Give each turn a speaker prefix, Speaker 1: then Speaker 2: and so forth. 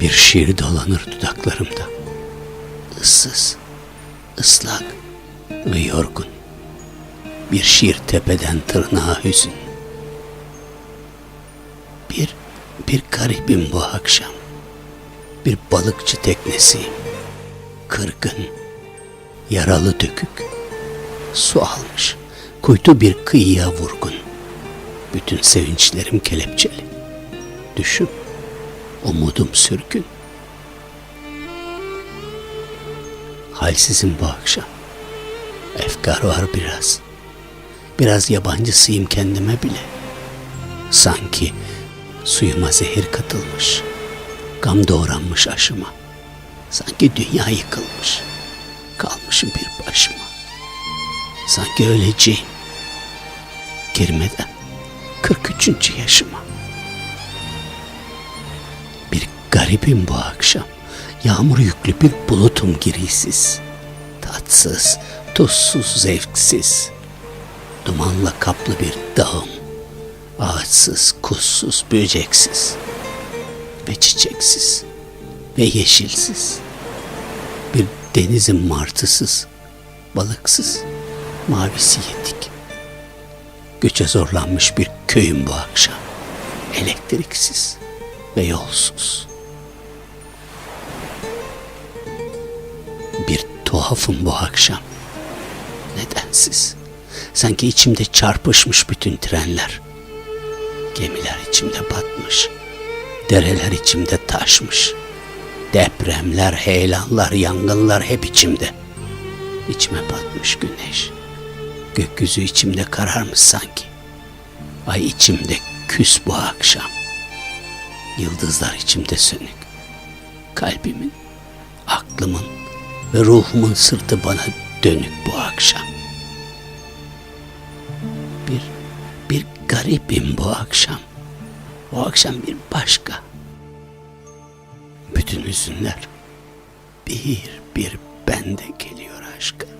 Speaker 1: Bir şiir dolanır dudaklarımda. Issız, ıslak ve yorgun. Bir şiir tepeden tırnağa hüzün. Bir, bir garibim bu akşam. Bir balıkçı teknesiyim. Kırgın, yaralı dökük. Su almış, kuytu bir kıyıya vurgun. Bütün sevinçlerim kelepçeli. Düşüm, umudum sürgün. Halsizim bu akşam. Efkar var biraz. Biraz yabancısıyım kendime bile. Sanki suyuma zehir katılmış. Gam doğranmış aşıma. Sanki dünya yıkılmış. Kalmışım bir başıma. Sanki öleceğim. Girmeden 43. yaşıma. Bir garibim bu akşam. Yağmur yüklü bir bulutum girisiz. Tatsız, tuzsuz, zevksiz. Dumanla kaplı bir dağım. Ağaçsız, kuzsuz, böceksiz. Ve çiçeksiz. Ve yeşilsiz. Bir denizin martısız, balıksız, mavisi yedik. Göçe zorlanmış bir köyüm bu akşam. Elektriksiz ve yolsuz. Bir tuhafım bu akşam. Nedensiz. Sanki içimde çarpışmış bütün trenler. Gemiler içimde batmış. Dereler içimde taşmış. Depremler, heyelanlar, yangınlar hep içimde. İçime batmış güneş. Gökyüzü içimde kararmış sanki. Ay içimde küs bu akşam. Yıldızlar içimde sönük. Kalbimin, aklımın ve ruhumun sırtı bana dönük bu akşam. Bir, bir garibim bu akşam. Bu akşam bir başka. Bütün hüzünler bir bir bende geliyor aşkım.